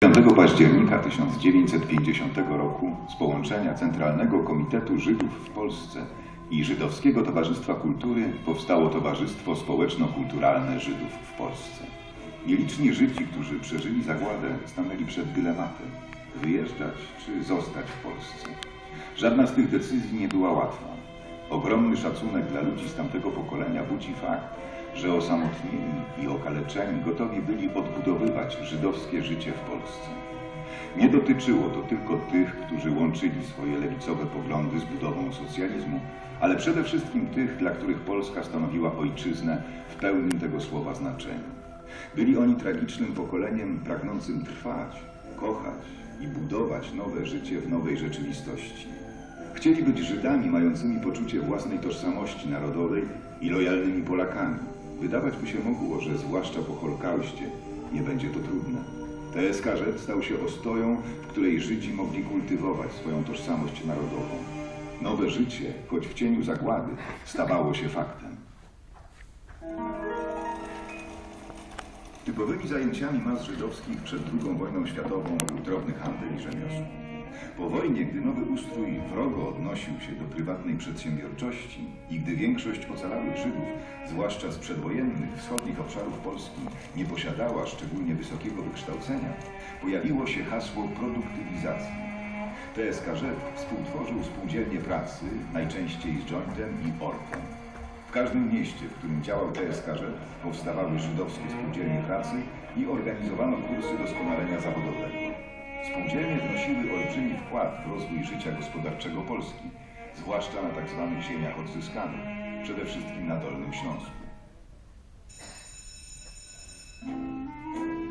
5 października 1950 roku z połączenia Centralnego Komitetu Żydów w Polsce i Żydowskiego Towarzystwa Kultury powstało Towarzystwo Społeczno-Kulturalne Żydów w Polsce. Nieliczni Żydzi, którzy przeżyli zagładę, stanęli przed dylematem wyjeżdżać czy zostać w Polsce. Żadna z tych decyzji nie była łatwa. Ogromny szacunek dla ludzi z tamtego pokolenia budzi fakt, że osamotnieni i okaleczeni gotowi byli odbudowywać żydowskie życie w Polsce. Nie dotyczyło to tylko tych, którzy łączyli swoje lewicowe poglądy z budową socjalizmu, ale przede wszystkim tych, dla których Polska stanowiła ojczyznę w pełnym tego słowa znaczeniu. Byli oni tragicznym pokoleniem pragnącym trwać, kochać i budować nowe życie w nowej rzeczywistości. Chcieli być Żydami mającymi poczucie własnej tożsamości narodowej i lojalnymi Polakami. Wydawać by się mogło, że zwłaszcza po Holokauście nie będzie to trudne. TSKZ stał się ostoją, w której Żydzi mogli kultywować swoją tożsamość narodową. Nowe życie, choć w cieniu zagłady, stawało się faktem. Typowymi zajęciami mas żydowskich przed II wojną światową był drobny handel i rzemiosło. Po wojnie, gdy nowy ustrój wrogo odnosił się do prywatnej przedsiębiorczości i gdy większość ocalałych Żydów, zwłaszcza z przedwojennych wschodnich obszarów Polski, nie posiadała szczególnie wysokiego wykształcenia, pojawiło się hasło produktywizacji. TSKZ współtworzył spółdzielnie pracy, najczęściej z jointem i ortem. W każdym mieście, w którym działał TSKZ, powstawały żydowskie spółdzielnie pracy i organizowano kursy doskonalenia zawodowego. Spółdzielnie wnosiły olbrzymi wkład w rozwój życia gospodarczego Polski, zwłaszcza na tzw. ziemiach odzyskanych, przede wszystkim na Dolnym Śląsku.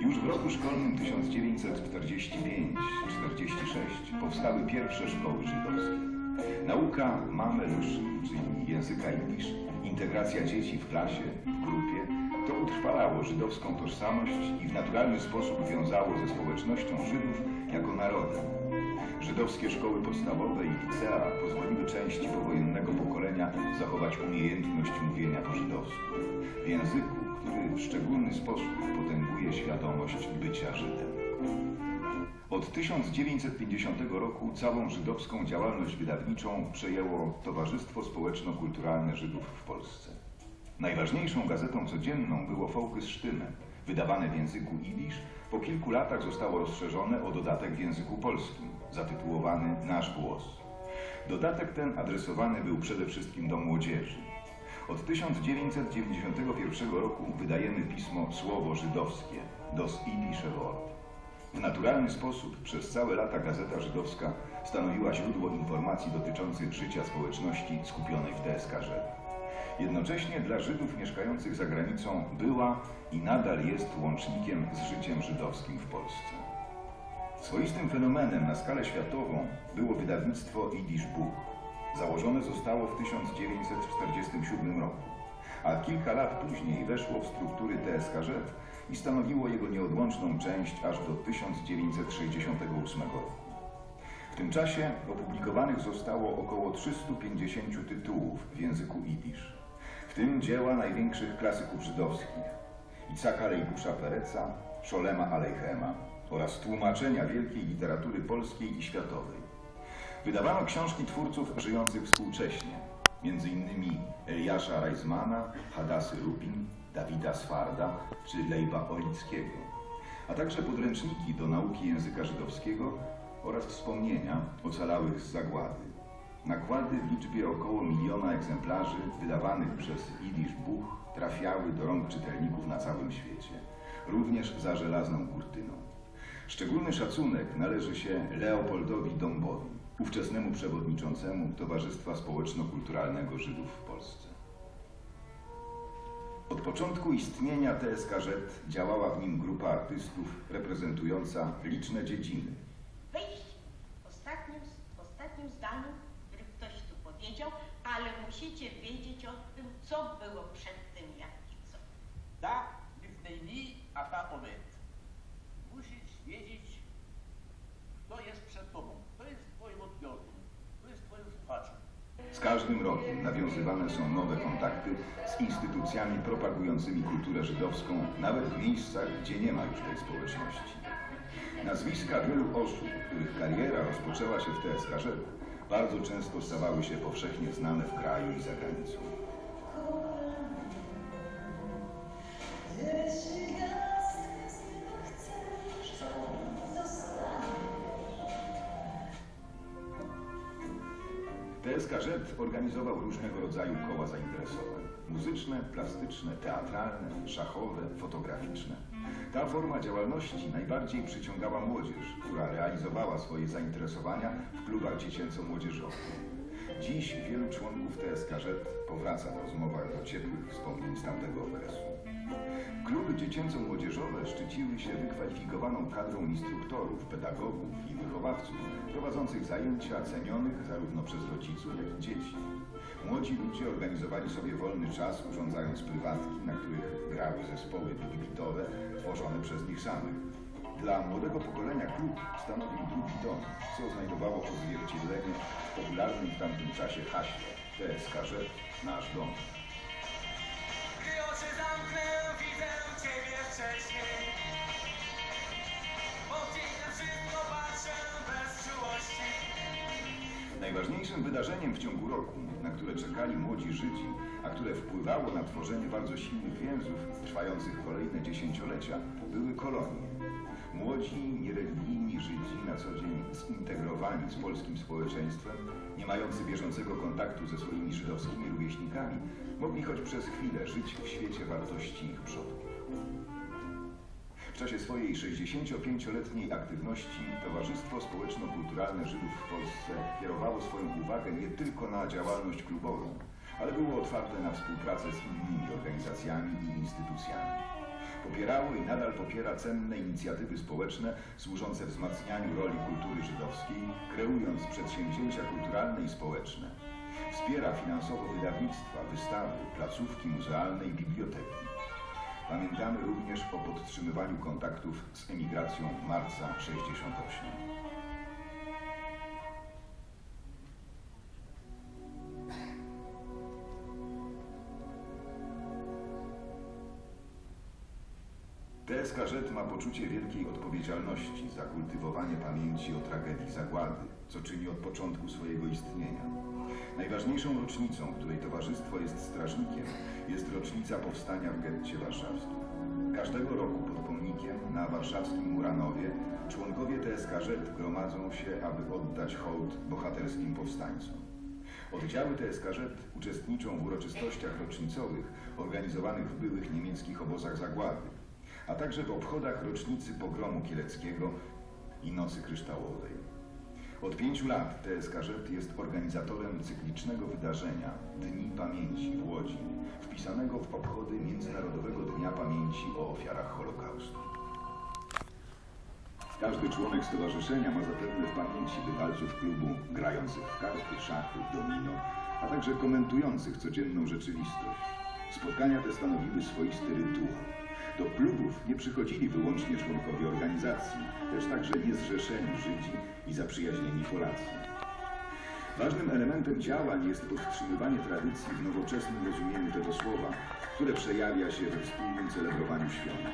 Już w roku szkolnym 1945-46 powstały pierwsze szkoły żydowskie. Nauka mameluszy, czyli języka jidysz, integracja dzieci w klasie, w grupie, to utrwalało żydowską tożsamość i w naturalny sposób wiązało ze społecznością Żydów jako narodem. Żydowskie szkoły podstawowe i licea pozwoliły części powojennego pokolenia zachować umiejętność mówienia po żydowsku, w języku, który w szczególny sposób potęguje świadomość bycia Żydem. Od 1950 roku całą żydowską działalność wydawniczą przejęło Towarzystwo Społeczno-Kulturalne Żydów w Polsce. Najważniejszą gazetą codzienną było Focus Sztyme, wydawane w języku jidysz, po kilku latach zostało rozszerzone o dodatek w języku polskim, zatytułowany Nasz Głos. Dodatek ten adresowany był przede wszystkim do młodzieży. Od 1991 roku wydajemy pismo Słowo Żydowskie, Das Idische Wort. W naturalny sposób przez całe lata Gazeta Żydowska stanowiła źródło informacji dotyczących życia społeczności skupionej w TSKZ. Jednocześnie dla Żydów mieszkających za granicą była i nadal jest łącznikiem z życiem żydowskim w Polsce. Swoistym fenomenem na skalę światową było wydawnictwo Yiddish Book. Założone zostało w 1947 roku, a kilka lat później weszło w struktury TSKZ i stanowiło jego nieodłączną część aż do 1968 roku. W tym czasie opublikowanych zostało około 350 tytułów w języku w tym dzieła największych klasyków żydowskich Icaka Lejbusza Pereca, Szolema Alejchema oraz tłumaczenia wielkiej literatury polskiej i światowej. Wydawano książki twórców żyjących współcześnie, m.in. Eliasza Reismana, Hadasy Rubin, Dawida Sfarda czy Lejba Olickiego, a także podręczniki do nauki języka żydowskiego oraz wspomnienia ocalałych z zagłady. Nakłady w liczbie około miliona egzemplarzy wydawanych przez Yiddish Buch trafiały do rąk czytelników na całym świecie, również za żelazną kurtyną. Szczególny szacunek należy się Leopoldowi Dąbowi, ówczesnemu przewodniczącemu Towarzystwa Społeczno-Kulturalnego Żydów w Polsce. Od początku istnienia TSKZ działała w nim grupa artystów reprezentująca liczne dziedziny. Wyjść ostatnim, ostatnim zdaniu, który ktoś tu powiedział, ale musicie wiedzieć o tym, co było przed tym, jak i co. Da לפני אתה עומד. Musisz wiedzieć, kto jest przed tobą, kto jest twoim odbiorcą, kto jest twoim słuchaczem. Z każdym rokiem nawiązywane są nowe kontakty z instytucjami propagującymi kulturę żydowską, nawet w miejscach, gdzie nie ma już tej społeczności. Nazwiska wielu osób, których kariera rozpoczęła się w TSKZ, bardzo często stawały się powszechnie znane w kraju i za granicą. TSKZ organizował różnego rodzaju koła zainteresowań. Muzyczne, plastyczne, teatralne, szachowe, fotograficzne. Ta forma działalności najbardziej przyciągała młodzież, która realizowała swoje zainteresowania w klubach dziecięco-młodzieżowych. Dziś wielu członków TSKZ powraca w rozmowach do ciepłych wspomnień z tamtego okresu. Kluby dziecięco-młodzieżowe szczyciły się wykwalifikowaną kadrą instruktorów, pedagogów i wychowawców prowadzących zajęcia cenionych zarówno przez rodziców, jak i dzieci. Młodzi ludzie organizowali sobie wolny czas, urządzając prywatki, na których grały zespoły big-beatowe tworzone przez nich samych. Dla młodego pokolenia klub stanowił drugi dom, co znajdowało odzwierciedlenie w popularnym w tamtym czasie haśle TSKZ Nasz Dom. Najważniejszym wydarzeniem w ciągu roku, na które czekali młodzi Żydzi, a które wpływało na tworzenie bardzo silnych więzów trwających kolejne dziesięciolecia, były kolonie. Młodzi, niereligijni Żydzi, na co dzień zintegrowani z polskim społeczeństwem, nie mający bieżącego kontaktu ze swoimi żydowskimi rówieśnikami, mogli choć przez chwilę żyć w świecie wartości ich przodków. W czasie swojej 65-letniej aktywności Towarzystwo Społeczno-Kulturalne Żydów w Polsce kierowało swoją uwagę nie tylko na działalność klubową, ale było otwarte na współpracę z innymi organizacjami i instytucjami. Popierało i nadal popiera cenne inicjatywy społeczne służące wzmacnianiu roli kultury żydowskiej, kreując przedsięwzięcia kulturalne i społeczne. Wspiera finansowo wydawnictwa, wystawy, placówki muzealne i biblioteki. Pamiętamy również o podtrzymywaniu kontaktów z emigracją marca 68. TSKZ ma poczucie wielkiej odpowiedzialności za kultywowanie pamięci o tragedii zagłady, co czyni od początku swojego istnienia. Najważniejszą rocznicą, której towarzystwo jest strażnikiem, jest rocznica powstania w getcie warszawskim. Każdego roku pod pomnikiem na warszawskim Muranowie członkowie TSKZ gromadzą się, aby oddać hołd bohaterskim powstańcom. Oddziały TSKZ uczestniczą w uroczystościach rocznicowych organizowanych w byłych niemieckich obozach zagłady, a także w obchodach rocznicy pogromu kieleckiego i Nocy Kryształowej. Od pięciu lat TSKZ jest organizatorem cyklicznego wydarzenia Dni Pamięci w Łodzi, wpisanego w obchody Międzynarodowego Dnia Pamięci o ofiarach Holokaustu. Każdy członek stowarzyszenia ma zapewne w pamięci bywalców klubu grających w karty, szachy, domino, a także komentujących codzienną rzeczywistość. Spotkania te stanowiły swoisty rytuał. Do klubów nie przychodzili wyłącznie członkowie organizacji, lecz także niezrzeszeni Żydzi i zaprzyjaźnieni Polacy. Ważnym elementem działań jest podtrzymywanie tradycji w nowoczesnym rozumieniu tego słowa, które przejawia się we wspólnym celebrowaniu świąt.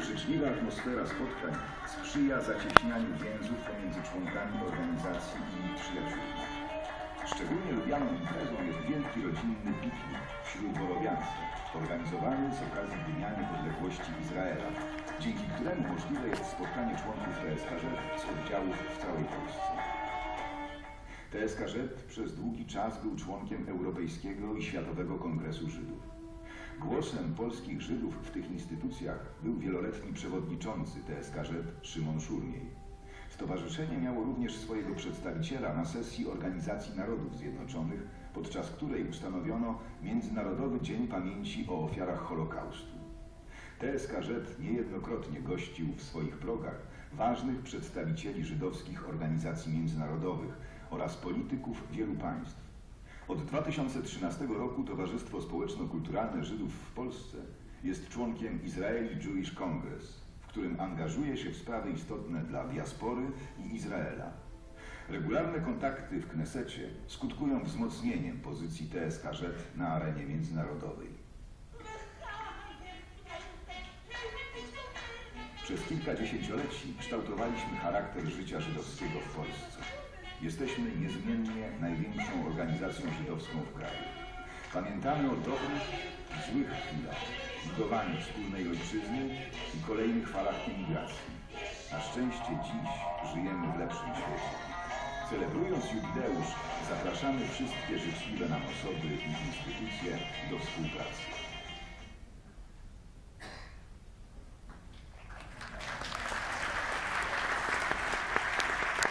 Życzliwa atmosfera spotkań sprzyja zacieśnianiu więzów pomiędzy członkami organizacji i przyjaciółmi. Szczególnie lubianą imprezą jest wielki rodzinny piknik wśród Borowiańca, organizowany z okazji Dnia Niepodległości Izraela, dzięki któremu możliwe jest spotkanie członków TSKZ z oddziałów w całej Polsce. TSKZ przez długi czas był członkiem Europejskiego i Światowego Kongresu Żydów. Głosem polskich Żydów w tych instytucjach był wieloletni przewodniczący TSKZ Szymon Szurniej. Stowarzyszenie miało również swojego przedstawiciela na sesji Organizacji Narodów Zjednoczonych, podczas której ustanowiono Międzynarodowy Dzień Pamięci o Ofiarach Holokaustu. TSKZ niejednokrotnie gościł w swoich progach ważnych przedstawicieli żydowskich organizacji międzynarodowych oraz polityków wielu państw. Od 2013 roku Towarzystwo Społeczno-Kulturalne Żydów w Polsce jest członkiem Israeli Jewish Congress, w którym angażuje się w sprawy istotne dla diaspory i Izraela. Regularne kontakty w Knesecie skutkują wzmocnieniem pozycji TSKZ na arenie międzynarodowej. Przez kilka dziesięcioleci kształtowaliśmy charakter życia żydowskiego w Polsce. Jesteśmy niezmiennie największą organizacją żydowską w kraju. Pamiętamy o dobrych i złych chwilach, budowaniu wspólnej ojczyzny i kolejnych falach emigracji. Na szczęście dziś żyjemy w lepszym świecie. Celebrując jubileusz, zapraszamy wszystkie życzliwe nam osoby i instytucje do współpracy.